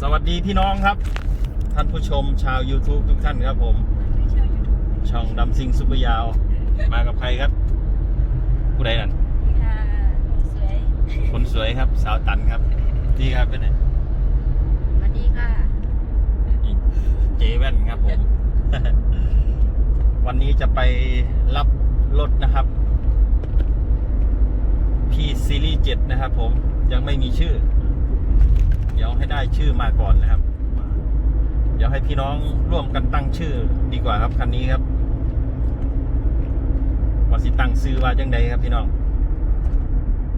สวัสดีพี่น้องครับ ท่านผู้ชมชาว YouTube ทุกท่านครับผมไม่ใช่ยูทูบช่องดำซิงซุปเปอร์ยาว มากับใครครับ ผู้ใดนั่นค่ะสวยคนสวยครับ สาวตันครับนี่ครับเป็นไงสวัสดีค่ะนี่เจแว่นครับผม วันนี้จะไปรับรถนะครับพี่ซีรีส์เจ็ดนะครับผมยังไม่มีชื่อ เดี๋ยวให้ได้ชื่อมาก่อนนะครับ เดี๋ยวให้พี่น้องร่วมกันตั้งชื่อดีกว่าครับคันนี้ครับว่าสิตั้งซื้อว่าจังใดครับพี่น้อง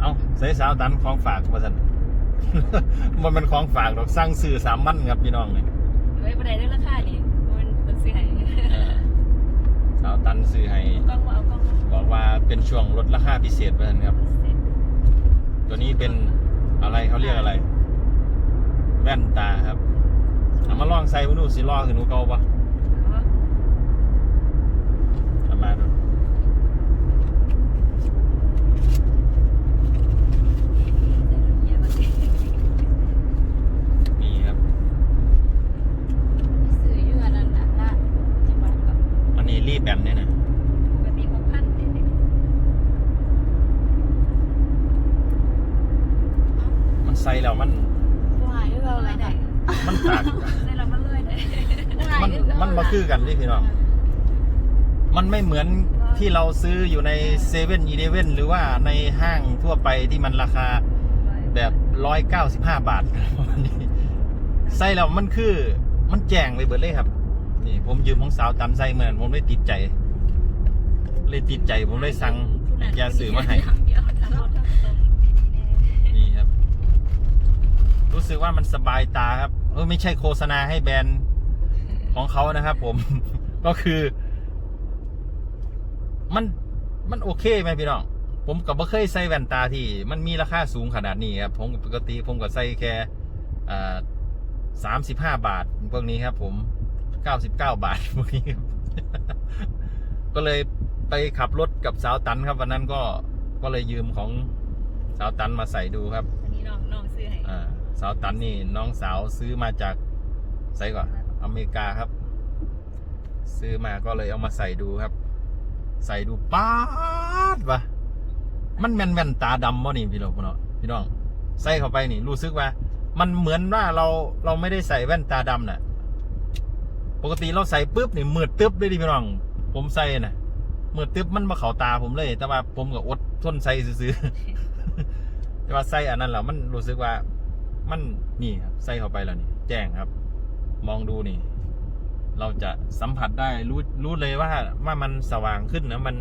เอาใส่สาวตันของฝากมาสันมันเป็นของฝากดอกสร้างซื้อสามมันครับพี่น้องเลยเฮ้ยบันไดได้ราคาดิมันมันซื้อให้เออสาวตันซื้อให้กล้องมาเอากล้องมาบอกว่าเป็นช่วงลดราคาพิเศษไปนครับเสร็จตัวนี้เป็นอะไรเขาเรียกอะไรแว่นตาครับเอามาลองใส่ดูสิลอกคือหนูเก่าปะประมาณนั้นนี่ครับ ซื้ออยู่อันนั้นน่ะละที่บ้านก็อันนี้รีบแบนเนี่ยนะปกติหกพันเด็กมันใส่แล้วมัน เราๆเลเลยยได้ได้มันตากได้เรามาเลยได้มันมันมาคือกันดิพี่น้องมันไม่เหมือนที่เราซื้ออยู่ในเซเว่นอีเลเว่นหรือว่าในห้างทั่วไปที่มันราคาแบบร้อยเก้าสิบห้าบาทใส่แล้วมันคือมันแจงไปเบิดเลยครับ นี่ ผมยืมของสาวตำใส่เหมือนผมเลยติดใจ เลยติดใจผมเลยสั่งให้แกสื่อมาให้ เดี๋ยวทั้งรถทั้งตรงดีๆแน่ นี่ครับ รู้สึกว่ามันสบายตาครับเออไม่ใช่โฆษณาให้แบรนด์ของเขานะครับ ผม ก็คือ มันมันโอเคไหมพี่น้องผมกับบ่เคยใส่แว่นตาที่ มันมีราคาสูงขนาดนี้ครับ ผมปกติผมก็ใส่แค่สามสิบห้าบาทพวกนี้ครับ ผมเก้าสิบเก้าบาทพวกนี้ครับก็เลยไปขับรถกับสาวตันครับวันนั้นก็ก็เลยยืมของสาวตันมาใส่ดูครับอันนี้น้องน้องซื้อให้อ่า สาวตันนี่น้องสาวซื้อมาจากไซก่อนอเมริกาครับ ซื้อมาก็เลยเอามาใส่ดูครับ ใส่ดูป๊าดวะมันแม่นแว่นตาดำวะนี่พี่น้องพี่น้องพี่น้อง ใส่เข้าไปนี่ รู้สึกว่า มันเหมือนว่าเราเราไม่ได้ใส่แว่นตาดำน่ะ ปกติเราใส่ปุ๊บนี่มืดตึ๊บเลยดิพี่น้อง ผมใส่น่ะมืดตึ๊บมันมาเข่าตาผมเลย แต่ว่าผมก็อดทนใส่ซื้อแต่ว่าใส่อันนั้นแล้วมันรู้สึกว่า มันนี่ครับใส่เข้าไปแล้วนี่ แจ้งครับ มองดูนี่ เราจะสัมผัสได้รู้รู้เลยว่าว่ามันสว่างขึ้นนะมัน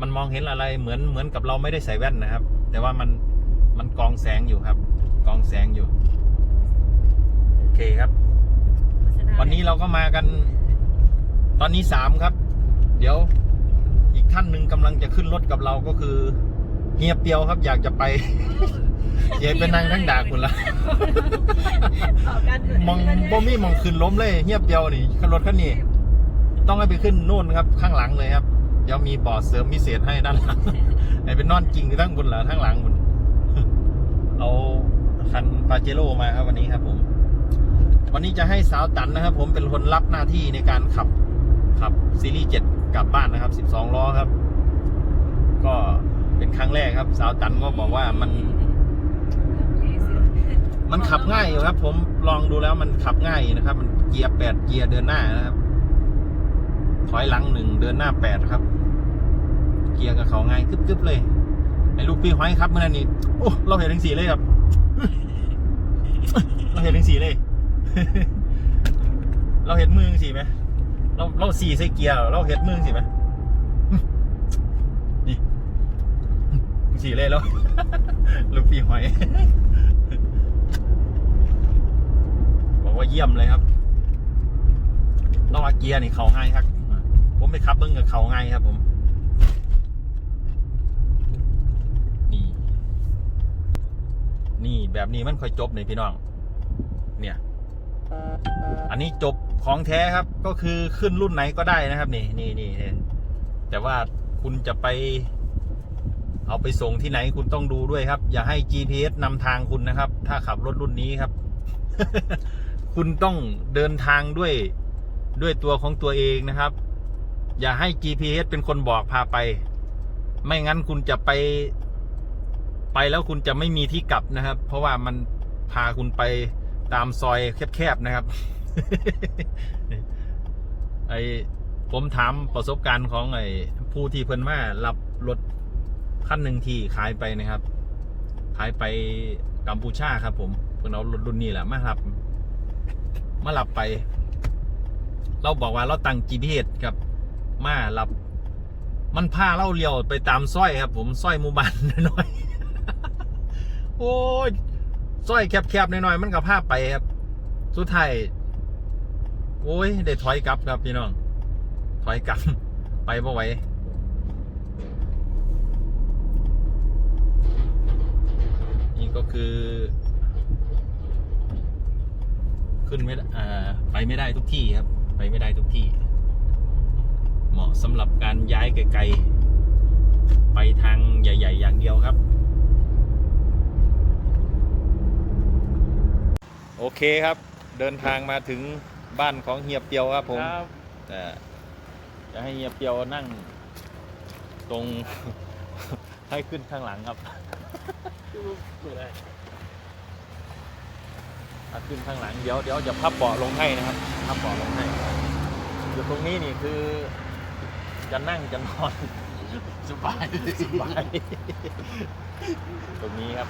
มันมองเห็นอะไรเหมือนเหมือนกับเราไม่ได้ใส่แว่นนะครับ แต่ว่ามันมันกองแสงอยู่ครับ กองแสงอยู่ โอเคครับ วันนี้เราก็มากัน ตอนนี้สามครับ เดี๋ยวอีกท่านหนึ่งกำลังจะขึ้นรถกับเราก็คือ เฮียเปียวครับอยากจะไปเฮียเป็นนางทั้งด่าคุณละต่อกันมองบ่มีมองขึ้นล้มเลยเฮียเปียวนี่ขึ้นรถคันนี้ ต้องให้ไปขึ้นนู่นครับ ข้างหลังเลยครับเดี๋ยวมีบอร์ดเสริมพิเศษให้ด้านหลังให้เป็นนอนจริงทั้งคุณละทั้งหลังคุณเอาคันปาเจโร่มาครับวันนี้ครับผม วันนี้จะให้สาวตันนะครับ ผมเป็นคนรับหน้าที่ในการขับขับซีรีส์เจ็ดกลับบ้านนะครับ12ล้อครับ ก็ เป็นครั้งแรกครับ สาวตันก็บอกว่ามัน มันขับง่ายอยู่ครับ ผมลองดูแล้วมันขับง่ายนะครับ มันเกียร์แปดเกียร์เดินหน้านะครับ ถอยหลังหนึ่งเดินหน้าแปดครับ เกียร์กับเขาง่ายกึบๆเลยไอ้ลูกพี่ห้อยครับเมื่อนั้นนี่โอ้เราเห็นทั้งสีเลยครับเราเห็นทั้งสีเลย เราเห็นมือทั้งสีไหมเราเราสีใส่เกียร์เราเห็นมือทั้งสีไหม สี่เลยแล้วลูกพี่หอย บอกว่าเยี่ยมเลยครับเราว่าเกียร์นี่เขาง่ายครับ ผมไปขับเบิ้งกับเขาง่ายครับ ผม นี่ นี่แบบนี้มันค่อยจบเลยพี่น้อง เนี่ย อันนี้จบของแท้ครับ ก็คือขึ้นรุ่นไหนก็ได้นะครับ นี่นี่นี่แต่ว่าคุณจะไป เอาไปส่งที่ไหนคุณต้องดูด้วยครับ อย่าให้ GPS นำทางคุณนะครับ ถ้าขับรถรุ่นนี้ครับ คุณต้องเดินทางด้วยด้วยตัวของตัวเองนะครับ อย่าให้ GPS เป็นคนบอกพาไป ไม่งั้นคุณจะไป ไปแล้วคุณจะไม่มีที่กลับนะครับ เพราะว่ามันพาคุณไปตามซอยแคบๆนะครับไอผมถามประสบการณ์ของไอผู้ที่เพิ่นมารับรถ คันหนึ่งที่ขายไปนะครับ ขายไปกัมพูชาครับ ผมเพิ่นเอารถรุ่นนี้แหละมารับ มารับไป เราบอกว่าเราตั้ง GPS ครับ มารับ มันพาเราเลี้ยวไปตามซอยครับ ผมซอยหมู่บ้านน้อยโอ้ยซอยแคบๆน่อยๆมันก็พาไปครับ สุดท้ายโอ้ยได้ถอยกลับครับพี่น้องถอยกลับไปบ่ไหว ก็คือ ขึ้นไม่ได้อ่าไปไม่ได้ทุกที่ครับ ไปไม่ได้ทุกที่ เหมาะสำหรับการย้ายไกลๆ ไปทางใหญ่ ๆ อย่างเดียวครับ โอเคครับ เดินทางมาถึงบ้านของเฮียเปียวครับผมครับแต่จะให้เฮียเปียวนั่งตรงให้ขึ้นข้างหลังครับ เปิดได้ถ้าขึ้นข้างหลังเดี๋ยวเดี๋ยวจะพับเบาะลงให้นะครับ พับเบาะลงให้อยู่ตรงนี้นี่คือ จะนั่งจะนอนสบายสบายตรงนี้ครับ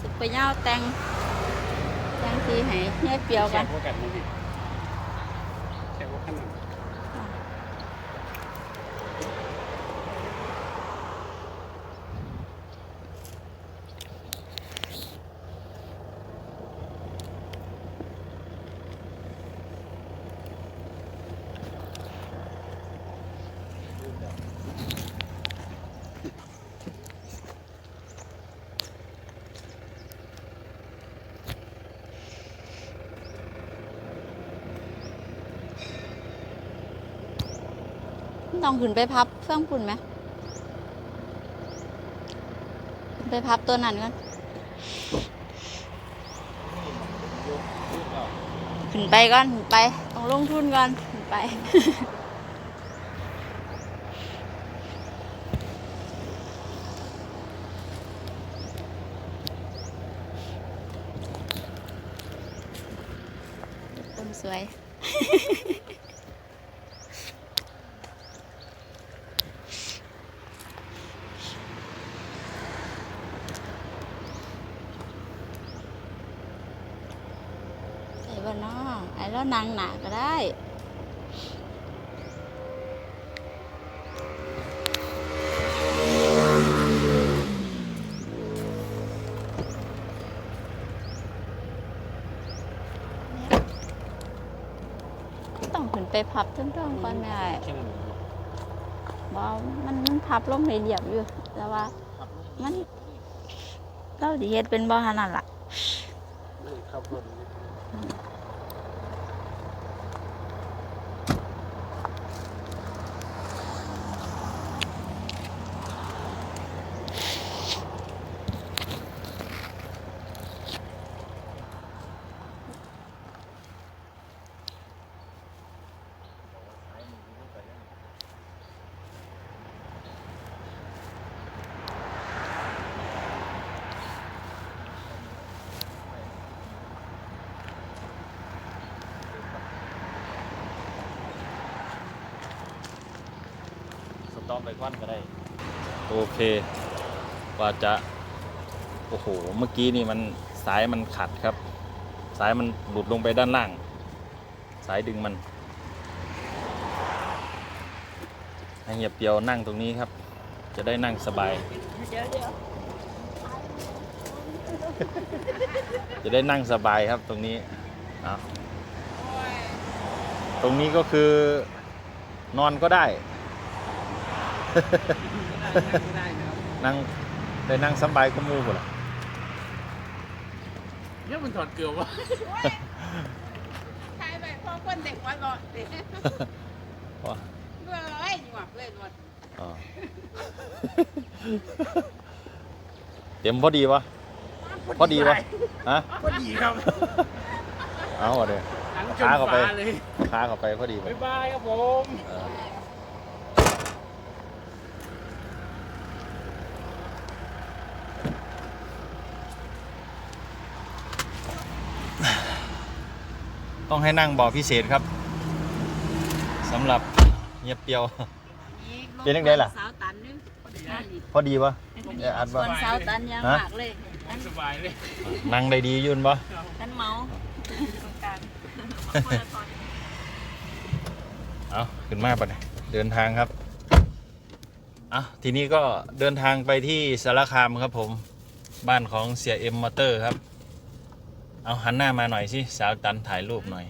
สุไปย่าวแต่งแต่งทีให้เฮียเปียวกัแข่นงพวกกันนี่ดิแข่งพวกกันนั่น ต้องขึ้นไปพับเครื่องปุ่นไหมไปพับตัวนั้นก่อนขึ้นไปก่อนขึ้นไป ต้องลงทุนก่อนขึ้นไปต้นสวย ใส่บ้านนอไอ้ แล้วนางหนาก็ได้ต้องขึ้นไปพับเทิงๆก่อนแม่ไอ้แค่นั้นบ่มันมันพับลงในเหลี่ยมอยู่ แต่ว่า มันเราดีเฮ็ดเป็นบ่ขนาดล่ะ นี่ครับรถ ต็อปไอคอนก็ได้ โอเคกว่าจะ โอ้โห เมื่อกี้นี่มันสายมันขัดครับ สายมันหลุดลงไปด้านล่าง สายดึงมันให้เหียบเปียวนั่งตรงนี้ครับ จะได้นั่งสบาย เดี๋ยวเดี๋ยวจะได้นั่งสบายครับตรงนี้เอาตรงนี้ก็คือนอนก็ได้ไม่ได้ นะครับนั่งได้นั่งสบายก็มูหมดละเนี่ยมันถอดเกลือวะใช่ไปพอคนเด็กวันรอดเด็กว้าเบื่อเลยหยวกเลยหมดอ๋อเต็มพอดีวะไปพอดีปะฮะพอดีครับ เอาเอาเดี๋ยวหลังชนขาเข้าไปฟ้าเลยขาเข้าไปพอดีปะบ๊ายบายครับผม ต้องให้นั่งเบาะพิเศษครับสำหรับเงียบเปียว เป็นจังไดล่ะ สาวตันนึงนั่นดิพอดีปะเดี๋ยวอัดส่ว่าวนสาวตันยังฮะมากเลยอันสบายเลยนั่งได้ดีอยืนปะกันเมาตรงกลางคนละตอนเอาขึ้นมาปะเนี่ยเดินทางครับอะทีนี้ก็เดินทางไปที่สารคามครับผม บ้านของเสียเอ็มมอเตอร์ครับ เอาหันหน้ามาหน่อยสิสาวตันถ่ายรูปหน่อย